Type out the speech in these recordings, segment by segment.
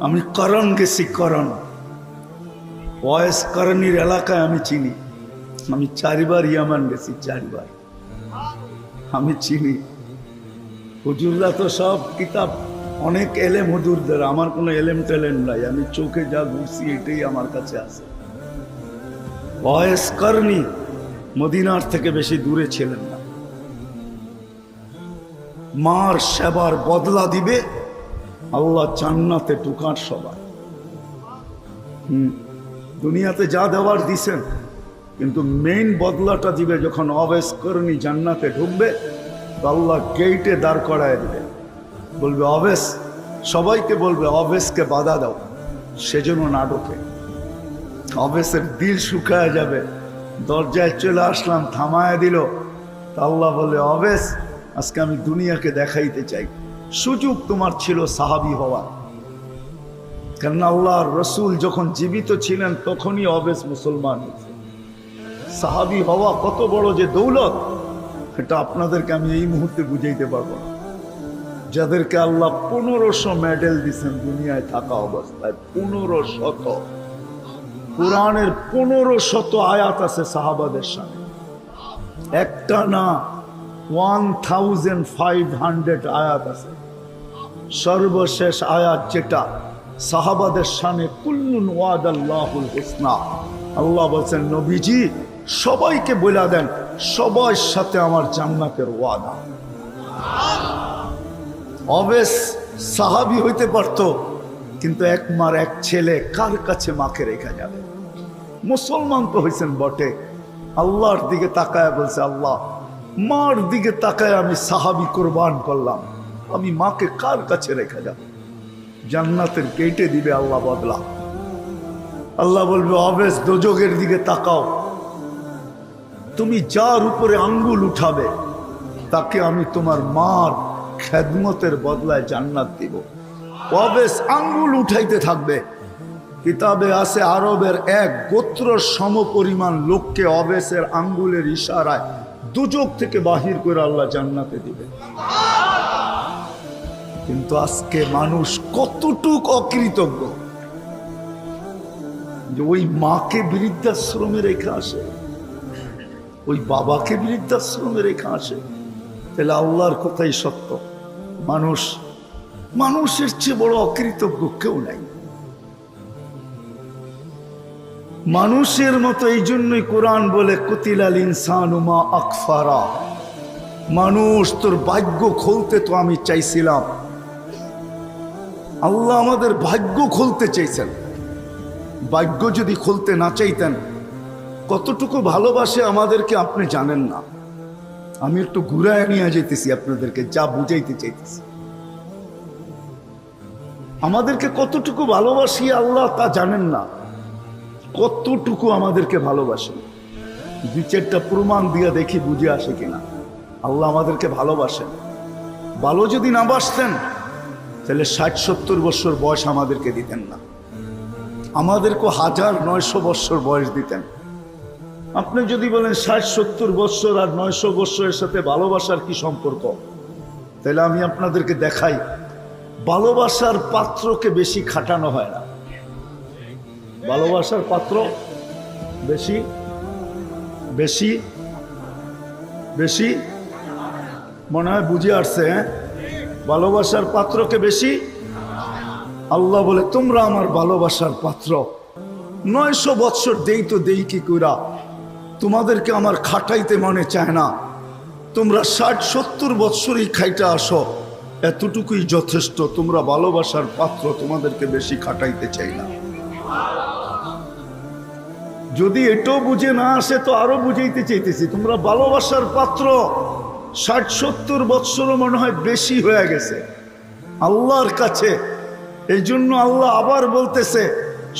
আমি করণ গেছি করণ। ওয়েস করণীর এলাকায় আমি চিনি। আমি চারিবার ইয়ামান গেছি চারিবার। আমি চিনি। হুজুররা তো সব কিতাব, অনেক এলেম হুজুরদের, আমার কোনো এলেম টেলেম নাই। আমি চোখে যা ঘুরছি এটাই আমার কাছে আছে। ওয়েস করণী মদিনার থেকে বেশি দূরে ছিলেন না। মার সেবার বদলা দিবে আল্লাহ চান্নাতে টুকার সবাই। হুম, দুনিয়াতে যা দেওয়ার দিছেন, কিন্তু মেইন বদলাটা দিবে যখন অবেশ করণী জান্নাতে ঢুকবে, তো আল্লাহ গেইটে দাঁড় করায় দিবে। বলবে, অবেশ, সবাইকে বলবে, অবেশকে বাধা দাও, সেজন্য না ঢোকে। অবেশের দিল শুকায় যাবে, দরজায় চলে আসলাম, থামায় দিল। তা আল্লাহ বলে, অবেশ, আজকে আমি দুনিয়াকে দেখাইতে চাই। সুযোগ তোমার ছিল সাহাবি হওয়া কেননা আল্লাহর রসুল যখন জীবিত ছিলেন, তখনই অবেশ মুসলমান সাহাবি হওয়া কত বড় যে দৌলত, এটা আপনাদেরকে আমি এই মুহূর্তে বুঝাইতে পারব যাদেরকে আল্লাহ পনেরোশো মেডেল দিচ্ছেন দুনিয়ায় থাকা অবস্থায় পনেরো শত কোরআনের পনেরো শত আয়াত আছে সাহাবাদের সামনে। একটা না ওয়ান থাউজেন্ড ফাইভ হান্ড্রেড আয়াত আছে। সর্বশেষ আয়াত যেটা সাহাবাদের সামনে কুল্লুন ওয়াদ আল্লাহুল হোসনা। আল্লাহ বলছেন, নবীজি, সবাইকে বলে দেন, সবার সাথে আমার জান্নাতের ওয়াদা। অবেশ সাহাবি হইতে পারত, কিন্তু এক মার এক ছেলে কার কাছে মাকে রেখা যাবে? মুসলমান তো হয়েছেন বটে। আল্লাহর দিকে তাকায় বলছে, আল্লাহ, মার দিকে তাকায় আমি সাহাবি কোরবান করলাম। আমি মাকে কার কাছে রেখে যাব? জান্নাতের গেটে দিবে আল্লাহ বদলা আল্লাহ বলবে, অবেশ দোজগের দিকে তাকাও। তুমি যার উপরে আঙ্গুল উঠাবে, তাকে আমি তোমার মার খেদমতের বদলায় জান্নাত দিব। অবেশ, আঙ্গুল উঠাইতে থাকবে। কিতাবে আছে, আরবের এক গোত্র সম পরিমাণ লোককে অবেশের আঙ্গুলের ইশারায় দুযোগ থেকে বাহির করে আল্লাহ জান্নাতে দিবে। কিন্তু আজকে মানুষ কতটুক অকৃতজ্ঞ যে ওই মাকে বৃদ্ধাশ্রমে রেখে আসে। ওই বাবাকে বৃদ্ধাশ্রমে রেখে আসে। তাহলে আল্লাহর কথাই সত্য। মানুষ, মানুষের চেয়ে বড় অকৃতজ্ঞ কেউ নাই। মানুষের মতো এই জন্যই কোরআন বলে, কুতিলাল ইনসানুমা আকফারা। মানুষ, তোর ভাগ্য খুলতে তো আমি চাইছিলাম। আল্লাহ আমাদের ভাগ্য খুলতে চাইছেন। ভাগ্য যদি খুলতে না চাইতেন, কতটুকু ভালোবাসে আমাদেরকে আপনি জানেন না। আমি একটু ঘুরায় নিয়ে যেতেছি আপনাদেরকে, যা বুঝাইতে চাইতেছি। আমাদেরকে কতটুকু ভালোবাসি আল্লাহ তা জানেন না। কতটুকু আমাদেরকে ভালোবাসেন দুই চারটা প্রমাণ দিয়ে দেখি বুঝে আসে কিনা। আল্লাহ আমাদেরকে ভালোবাসেন। ভালো যদি না বাসতেন তাহলে ষাট সত্তর বছর বয়স আমাদেরকে দিতেন না। আমাদেরকে হাজার নয়শো বৎসর বয়স দিতেন। আপনি যদি বলেন ষাট সত্তর বৎসর আর নয়শো বৎসরের সাথে ভালোবাসার কি সম্পর্ক? তাহলে আমি আপনাদেরকে দেখাই, ভালোবাসার পাত্রকে বেশি খাটানো হয় না। ভালোবাসার পাত্র বেশি বেশি বেশি, মনে হয় বুঝে আসছে হ্যাঁ? ভালোবাসার পাত্রকে বেশি? আল্লাহ বলে, তোমরা আমার ভালোবাসার পাত্র। নয়শো বৎসর দেই তো দেই কি কইরা, তোমাদেরকে আমার খাটাইতে মনে চায় না। তোমরা ষাট, সত্তর বৎসরই খাইতে আসো। এতটুকুই যথেষ্ট, তোমরা ভালোবাসার পাত্র তোমাদেরকে বেশি খাটাইতে চাই না। যদি এটাও বুঝে না আসে, তো আরও বুঝাইতে চাইতেছি, তোমরা ভালোবাসার পাত্র। ষাট, সত্তর বৎসরও মনে হয় বেশি হয়ে গেছে। আল্লাহর কাছে এই জন্য আল্লাহ আবার বলতেছে,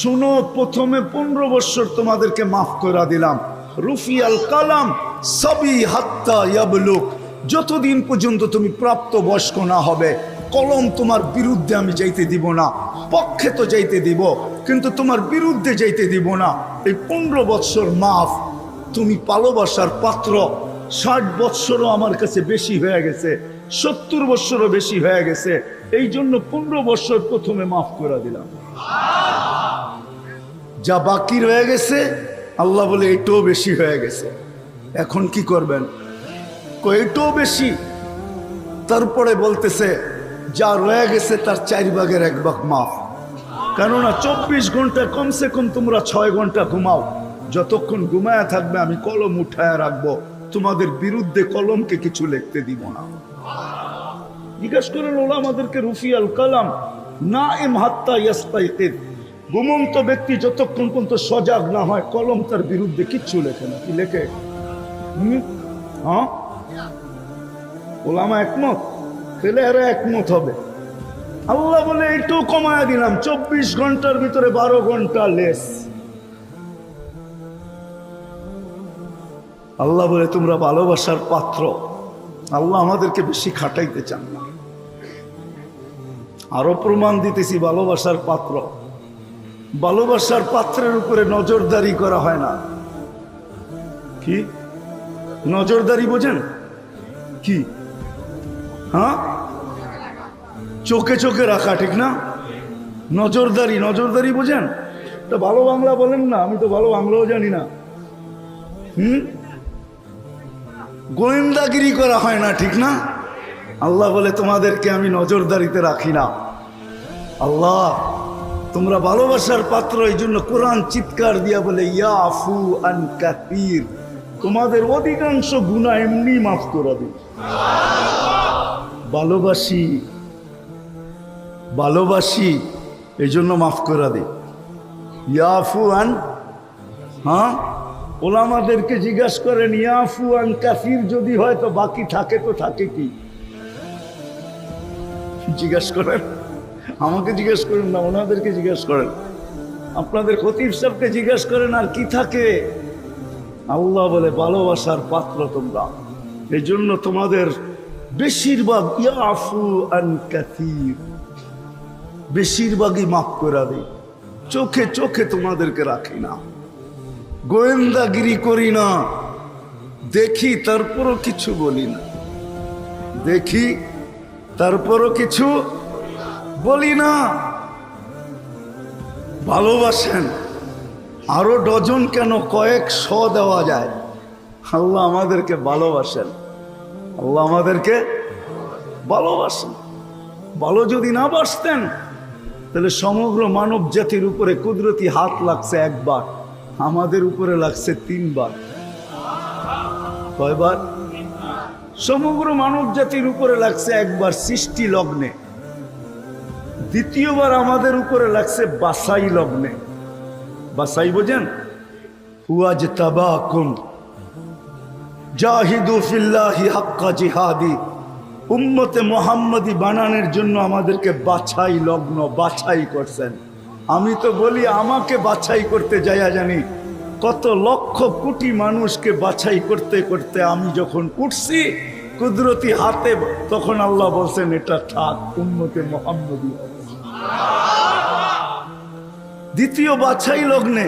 শুনো, প্রথমে পনেরো বৎসর তোমাদেরকে মাফ করে দিলাম। রুফি আল কালাম সবই হাত্তা ইয়াবলুক। যতদিন পর্যন্ত তুমি প্রাপ্ত বয়স্ক না হবে, কলম তোমার বিরুদ্ধে আমি যাইতে দিব না, পক্ষে তো যাইতে দিব, কিন্তু তোমার বিরুদ্ধে যাইতে দিব না। এই পনেরো বৎসর মাফ তুমি ভালোবাসার পাত্র। ষাট বৎসরও আমার কাছে বেশি হয়ে গেছে, সত্তর বৎসরও বেশি হয়ে গেছে, এই জন্য পনেরো বৎসর প্রথমে মাফ করে দিলাম। যা বাকি রয়ে গেছে, আল্লাহ বলে এটাও বেশি হয়ে গেছে। এখন কি করবেন? এটাও বেশি। তারপরে বলতেছে, যা রয়ে গেছে তার চার ভাগের এক ভাগ মাফ। কেননা চব্বিশ ঘণ্টা কমসে কম তোমরা ছয় ঘণ্টা ঘুমাও, যতক্ষণ ঘুমায়া থাকবে আমি কলম উঠায় রাখব। তোমাদের বিরুদ্ধে কলমকে কিছু লিখতে দিব না। জিজ্ঞাসা করেন ওলা আমাদেরকে রুফিয়াল কালাম না এম হাত্তা ঘুমন্ত ব্যক্তি যতক্ষণ পর্যন্ত সজাগ না হয়, কলম তার বিরুদ্ধে কিচ্ছু লেখে না। কি লেখে? হ্যাঁ? ওলামা একমত? তাহলে এরা একমত হবে। আল্লাহ বলে একটু কমায় দিলাম। চব্বিশ ঘণ্টার ভিতরে বারো ঘণ্টা লেস আল্লাহ বলে, তোমরা ভালোবাসার পাত্র। আল্লাহ আমাদেরকে বেশি খাটাইতে চান না। আরও প্রমাণ দিতেছি, ভালোবাসার পাত্র। ভালোবাসার পাত্রের উপরে নজরদারি করা হয় না। কি? নজরদারি বোঝেন? কি? হ্যাঁ? চোখে চোখে রাখা, ঠিক না? নজরদারি নজরদারি বোঝেন? তো ভালো বাংলা বলেন না, আমি তো ভালো বাংলাও জানি না। হুম? গোয়েন্দাগিরি করা হয় না, ঠিক না? আল্লাহ বলে, তোমাদেরকে আমি নজরদারিতে রাখি না। আল্লাহ, তোমরা ভালোবাসার পাত্র এই জন্য কোরআন চিৎকার দিয়া বলে ইয়াফু আন কাতির তোমাদের অধিকাংশ গুণা এমনি মাফ করে দিই ভালোবাসি ভালোবাসি এই জন্য মাফ করে দিই ইয়াফু আন হ্যাঁ? ওলামাদেরকে জিজ্ঞাসা করেন ইয়াফু আন কাফির যদি হয় তো বাকি থাকে তো থাকে কি? জিজ্ঞাসা করেন, আমাকে জিজ্ঞেস করেন না, ওনাদেরকে জিজ্ঞেস করেন। আপনাদের খতিব সাহেবকে জিজ্ঞেস করেন, আর কি থাকে? আল্লাহ বলে, ভালোবাসার পাত্র তোমরা। এই জন্য তোমাদের বেশিরভাগ ইয়াফু আন কাথির বেশিরভাগই মাফ করে দিই। চোখে চোখে তোমাদেরকে রাখি না। গোয়েন্দাগিরি করি না। দেখি তারপরও কিছু বলি না। দেখি তারপরও কিছু বলি না। ভালোবাসেন, আরও ডজন কেন কয়েক শ দেওয়া যায়। আল্লাহ আমাদেরকে ভালোবাসেন। আল্লাহ আমাদেরকে ভালোবাসেন। ভালো যদি না বাসতেন, তাহলে সমগ্র মানব জাতির উপরে কুদরতি হাত লাগছে একবার। আমাদের উপরে লাগছে তিনবার। কয়বার? সমগ্র মানব জাতির উপরে লাগছে একবার সৃষ্টি লগ্নে। দ্বিতীয়বার আমাদের উপরে লাগছে বাসাই লগ্নে। বাসাই বোঝেন? হুয়াজ তাবাকুম জাহিদু ফিল্লাহি হাক্কা জিহাদি। উম্মতে মোহাম্মদি বানানোর জন্য আমাদেরকে বাছাই লগ্ন, বাছাই করছেন। আমি তো বলি, আমাকে বাছাই করতে যাইয়া জানি কত লক্ষ কোটি মানুষকে বাছাই করতে করতে আমি যখন উঠছি, কুদরতি হাতে তখন আল্লাহ বলছেন, এটা থাক উম্মতে মোহাম্মদি। দ্বিতীয় বাছাই লগ্নে,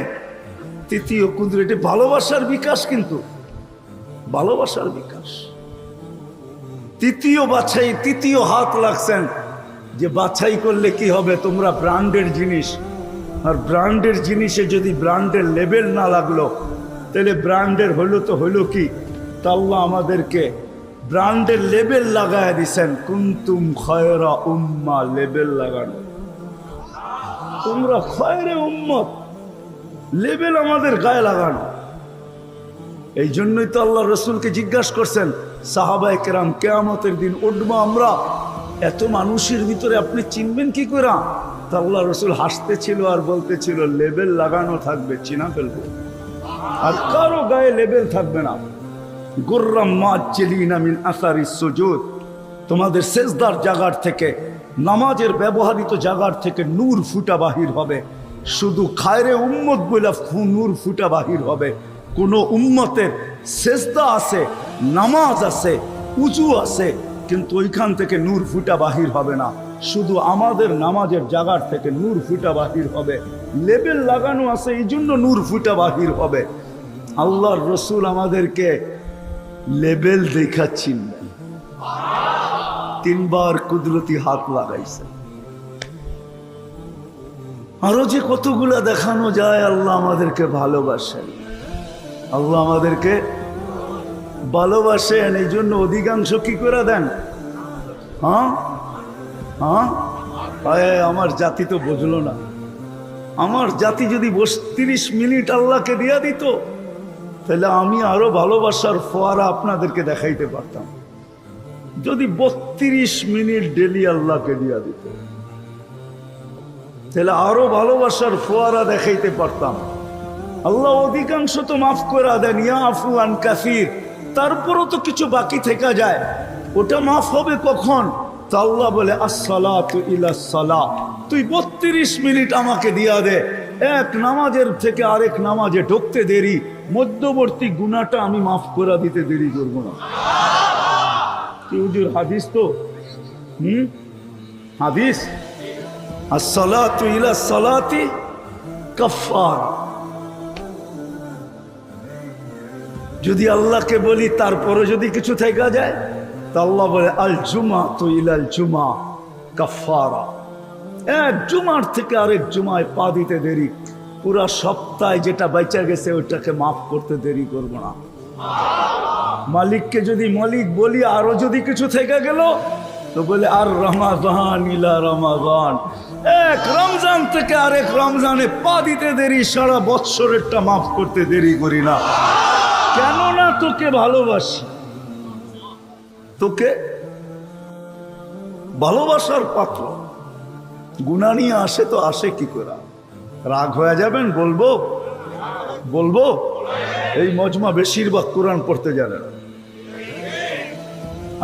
তৃতীয় কুদরতি ভালোবাসার বিকাশ কিন্তু, ভালোবাসার বিকাশ তৃতীয় বাছাই, তৃতীয় হাত লাগছেন যে বাছাই করলে কি হবে? তোমরা ব্র্যান্ডের জিনিস। আর ব্র্যান্ডের জিনিসে যদি ব্র্যান্ডের লেবেল না লাগল, তাহলে ব্র্যান্ডের হলো তো হলো কি? তা আমাদেরকে ব্র্যান্ডের লেবেল লাগায় দিছেন। কুন্তুম খয়রা উম্মা লেবেল লাগানো। তোমরা খয়রে উম্মত, লেবেল আমাদের গায়ে লাগানো। এই জন্যই তো আল্লাহ রসুলকে জিজ্ঞাসা করছেন সাহাবাই কেরাম, কেয়ামতের দিন উঠবো আমরা? এত মানুষের ভিতরে আপনি চিনবেন কি করে? আল্লাহ রসুল হাসতেছিল আর বলতেছিল, লেবেল লাগানো থাকবে, চিনা ফেলব। আর কারও গায়ে লেবেল থাকবে না। গোর্রাম মাছ চেলিনা মিন আসারি সুজুদ। তোমাদের শেষদার জাগার থেকে, নামাজের ব্যবহৃত জাগার থেকে নূর ফুটা বাহির হবে। শুধু খায়রে উম্মত ফু- নূর ফুটা বাহির হবে। কোন উম্মতের শেষদা আছে, নামাজ আছে উঁচু আছে কিন্তু ওইখান থেকে নূর ফুটা বাহির হবে না। শুধু আমাদের নামাজের জাগার থেকে নূর ফুটা বাহির হবে। লেবেল লাগানো আছে, এই জন্য নূর ফুটা বাহির হবে। আল্লাহর রসুল আমাদেরকে লেবেল দেখাচ্ছেন। তিনবার কুদরতি হাত লাগাইছে। আরও যে কতগুলা দেখানো যায়, আল্লাহ আমাদেরকে ভালোবাসেন। আল্লাহ আমাদেরকে ভালোবাসেন এই জন্য অধিকাংশ কি করে দেন? হ্যাঁ? হ্যাঁ? আমার জাতি তো বুঝলো না। আমার জাতি যদি বত্রিশ মিনিট আল্লাহকে দিয়া দিত, তাহলে আমি আরও ভালোবাসার ফোয়ারা আপনাদেরকে দেখাইতে পারতাম। যদি বত্রিশ মিনিট ডেলি আল্লাহকে দিয়া দিত, তাহলে আরও ভালোবাসার ফোয়ারা দেখাইতে পারতাম। আল্লাহ অধিকাংশ তো মাফ করে দেন, ইয়া আফু আন কাসির তারপরও তো কিছু বাকি থেকে যায়। ওটা মাফ হবে কখন? তা আল্লাহ বলে আসসালা তু ইলাসালা তুই বত্রিশ মিনিট আমাকে দিয়া দে। এক নামাজের থেকে আরেক নামাজে ঢুকতে দেরি। মধ্যবর্তী গুণাটা আমি মাফ করে দিতে দেরি করব না। হাদিস তো? হুম? হাদিস? আসসালাতু ইলা সালাতি কাফার যদি আল্লাহকে বলি তারপরে যদি কিছু থেকে যায়, তা আল্লাহ বলে আল জুমা তো ইলাল জুমা কাফারা এক জুমার থেকে আরেক জুমায় পা দিতে দেরি। পুরা সপ্তাহে যেটা বেঁচে গেছে, ওইটাকে মাফ করতে দেরি করব না। মালিককে যদি মালিক বলি, আরও যদি কিছু থেকে গেল, তো বলে, আর রমাদান ইলা রমাদান। এক রমজান থেকে আরেক রমজানে পা দিতে দেরি, সারা বৎসরেরটা মাফ করতে দেরি করি না। তোকে ভালোবাসি। তোকে ভালোবাসার পাত্র। গুণা নিয়ে আসে তো আসে কি করে? রাগ হয়ে যাবেন, বলব? বলব? এই মজমা বেশিরভাগ কোরআন পড়তে জানে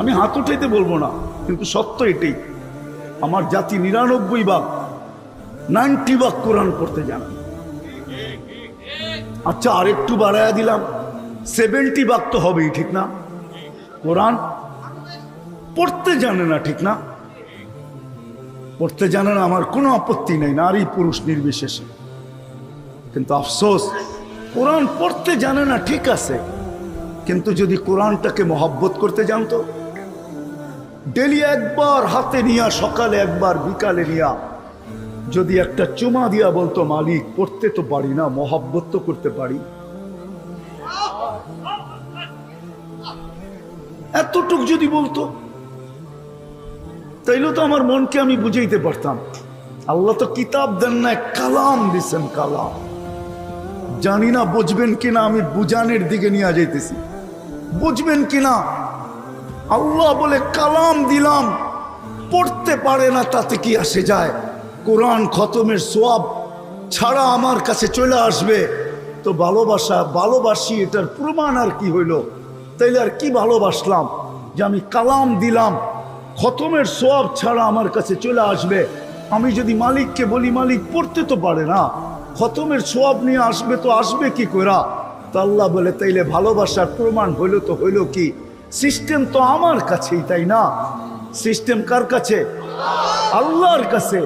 আমি হাত উঠাইতে বলব না, কিন্তু সত্য এটাই। আমার জাতি নিরানব্বই ভাগ, নাইনটি ভাগ কোরআন পড়তে জানে। আচ্ছা আরেকটু বাড়াইয়া দিলাম। সেভেন্টি ভাগ তো হবেই, ঠিক না? কোরআন পড়তে জানে না, ঠিক না? পড়তে জানে না, আমার কোনো আপত্তি নেই, নারী পুরুষ নির্বিশেষে। কিন্তু আফসোস, কোরআন পড়তে জানে না, ঠিক আছে। কিন্তু যদি কোরআনটাকে মহব্বত করতে জানতো, ডেলি একবার হাতে নিয়া, সকালে একবার বিকালে নিয়া, যদি একটা চুমা দিয়া বলতো, মালিক, পড়তে তো পারি না, মহব্বত তো করতে পারি। এতটুক যদি বলতো, তাইলে তো আমার মনকে আমি বুঝাইতে পারতাম। আল্লাহ তো কিতাব দেন না কালাম দিছেন, কালাম। জানি না বুঝবেন কিনা, আমি বুঝানের দিকে নিয়ে যাইতেছি। বুঝবেন কিনা? আল্লাহ বলে, কালাম দিলাম, পড়তে পারে না, তাতে কি আসে যায়? কোরআন খতমের সোয়াব ছাড়া আমার কাছে চলে আসবে। তো ভালোবাসা, ভালোবাসি, এটার প্রমাণ আর কি হইল? তাইলে আর কি ভালোবাসলাম যে আমি কালাম দিলাম? খতমের সব ছাড়া আমার কাছে চলে আসবে। আমি যদি মালিককে বলি, মালিক পড়তে তো পারে না। খতমের সোয়াব নিয়ে আসবে তো আসবে কি করা তো আল্লাহ বলে, তাইলে ভালোবাসার প্রমাণ হইল তো হইল কি? সিস্টেম তো আমার কাছেই, তাই না? সিস্টেম কার কাছে? আল্লাহর কাছে।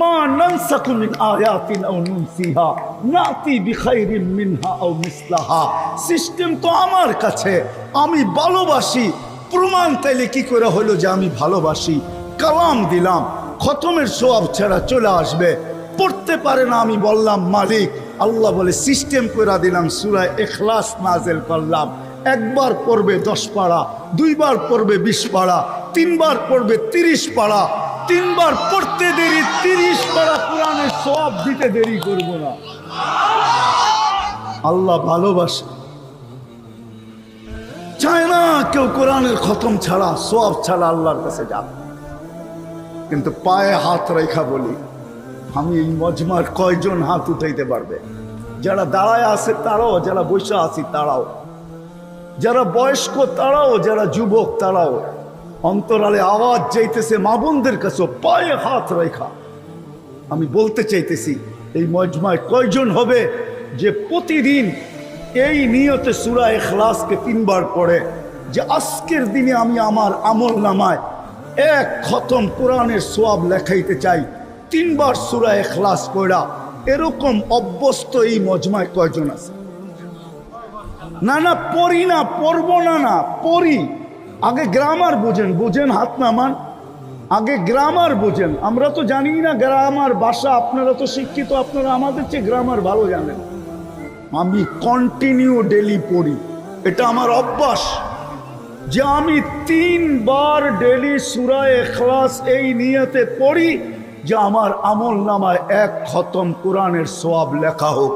মা নানসাকু মিন আয়াতিন আও নুনসিহা, নাতি মিনহা আও মিসলাহা। সিস্টেম তো আমার কাছে, আমি ভালোবাসি। প্রমাণ তাইলে কি করে হলো যে আমি ভালোবাসি? কালাম দিলাম, খতমের সোয়াব ছাড়া চলে আসবে। পড়তে পারে না আমি বললাম, মালিক, আল্লাহ বলে সিস্টেম করে দিলাম, সুরায় এখলাস নাজেল করলাম। একবার পড়বে দশ পাড়া, দুইবার পড়বে বিশ পাড়া, তিনবার পড়বে তিরিশ পাড়া। তিনবার পড়তে দেরি, তিরিশ পাড়া কোরআনের সব দিতে দেরি করব না। আল্লাহ ভালোবাসে। চায় না কেউ কোরআনের খতম ছাড়া সব ছাড়া আল্লাহর কাছে যাবে কিন্তু পায়ে হাত রেখা বলি, আমি এই মজমার কয়জন হাত উঠাইতে পারবে? যারা দাঁড়ায় আছে তারাও, যারা বৈশা আছি তারাও। যারা বয়স্ক তারাও, যারা যুবক তারাও। অন্তরালে আওয়াজ যাইতেছে মা বোনদের কাছে পায়ে হাত রেখা আমি বলতে চাইতেছি, এই মজমায় কয়জন হবে যে প্রতিদিন এই নিয়তে সুরা এখলাসকে তিনবার পড়ে, যে আজকের দিনে আমি আমার আমল নামায় এক খতম কোরআনের সোয়াব লেখাইতে চাই, তিনবার সুরা এখলাস পড়া এরকম অভ্যস্ত এই মজমায় কয়জন আছে? না না, পড়ি না, পড়ব না না, পড়ি। আগে গ্রামার বুঝেন বুঝেন হাত নামান। আগে গ্রামার বোঝেন। আমরা তো জানি না গ্রামার বাসা আপনারা তো শিক্ষিত, আপনারা আমাদের চেয়ে গ্রামার ভালো জানেন। আমি কন্টিনিউ ডেলি পড়ি। এটা আমার অভ্যাস যে আমি তিনবার ডেলি সুরায় এখলাস এই নিয়তে পড়ি যে আমার আমল নামায় এক খতম কোরআনের সোয়াব লেখা হোক।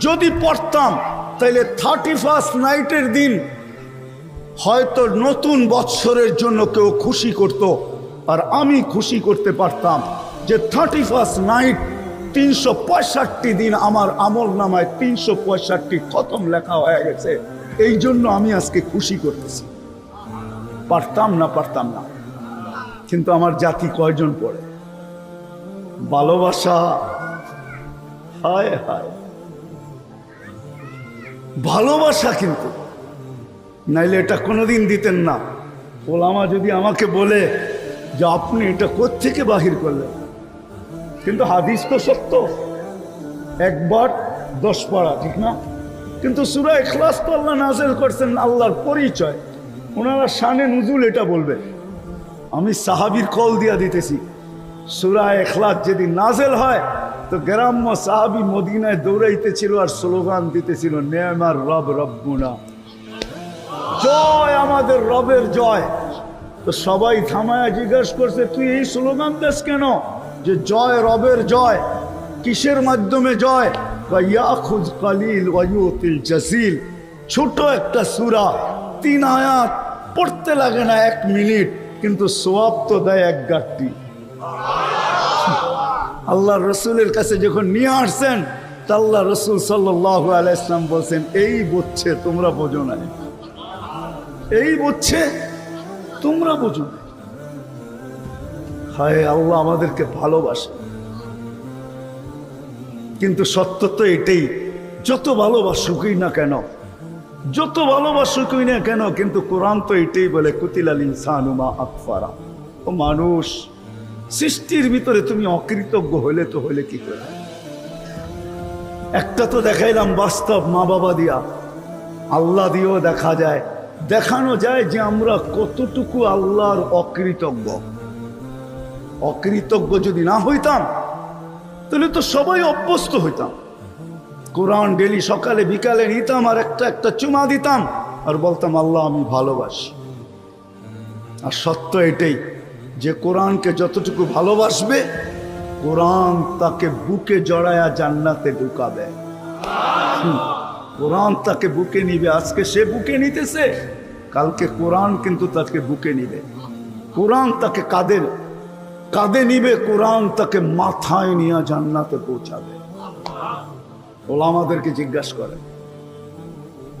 যদি পড়তাম তাহলে থার্টি ফার্স্ট নাইটের দিন হয়তো নতুন বৎসরের জন্য কেউ খুশি করত, আর আমি খুশি করতে পারতাম যে থার্টি ফার্স্ট নাইট তিনশো পঁয়ষট্টি দিন আমার আমল নামায় তিনশো পঁয়ষট্টি খতম লেখা হয়ে গেছে। এই জন্য আমি আজকে খুশি করতেছি। পারতাম না পারতাম না। কিন্তু আমার জাতি কয়জন পড়ে? ভালোবাসা? হায় হায়। ভালোবাসা কিন্তু নাইলে এটা কোনোদিন দিতেন না। ওলামা যদি আমাকে বলে যে আপনি এটা কোত্থেকে বাহির করলেন? কিন্তু হাদিস তো সত্য। একবার দশ পাড়া, ঠিক না? কিন্তু সুরা এখলাস তো আল্লাহ নাজেল করছেন, আল্লাহর পরিচয়। ওনারা শানে নজুল এটা বলবে। আমি সাহাবির কল দিয়া দিতেছি, সুরা এখলাস যদি নাজেল হয়, তো গ্রাম্য সাহাবি মদিনায় দৌড়াইতেছিল আর স্লোগান দিতেছিল নেমার রব রব্বুনা। জয় আমাদের রবের জয়। তো সবাই থামায়া জিজ্ঞাসা করছে, তুই এই স্লোগান দেশ কেন? যে জয় রবের জয়। কিসের মাধ্যমে জয়? কালিল ছোট একটা সুরা, তিন আয়াত, পড়তে লাগে না এক মিনিট, কিন্তু সোয়াব তো দেয় এক গাঠটি আল্লাহ রসুলের কাছে যখন নিয়ে আসছেন, তা আল্লাহ রসুল সাল্লাহ আলাইসলাম বলছেন, এই বুঝছে, তোমরা বোঝো না এই বুঝছে তোমরা বোঝো। হায় আল্লাহ, আমাদেরকে ভালোবাসে। কিন্তু সত্য তো এটাই, যত ভালোবাসুকই না কেন, যত ভালোবাসুকই না কেন, কিন্তু কোরআন তো এটাই বলে, কুতিলাল ইনসানুমা আকফারা। ও মানুষ, সৃষ্টির ভিতরে তুমি অকৃতজ্ঞ হলে তো হলে কি করে? একটা তো দেখাইলাম, বাস্তব মা বাবা দিয়া। আল্লাহ দিয়েও দেখা যায় দেখানো যায় যে আমরা কতটুকু আল্লাহর অকৃতজ্ঞ। অকৃতজ্ঞ যদি না হইতাম, তাহলে তো সবাই অভ্যস্ত হইতাম। কোরআন ডেলি সকালে, বিকালে নিতাম আর একটা একটা চুমা দিতাম আর বলতাম, আল্লাহ, আমি ভালোবাসি। আর সত্য এটাই যে কোরআনকে যতটুকু ভালোবাসবে, কোরআন তাকে বুকে জড়ায়া জান্নাতে ঢুকাবে কোরআন তাকে বুকে নিবে। আজকে সে বুকে নিতেছে। কালকে কোরআন কিন্তু তাকে বুকে নিবে। কোরআন তাকে কাদের কাঁধে নিবে, কোরআন তাকে মাথায় নিয়ে জান্নাতে পৌঁছাবে। ওলা আমাদেরকে জিজ্ঞাসা করে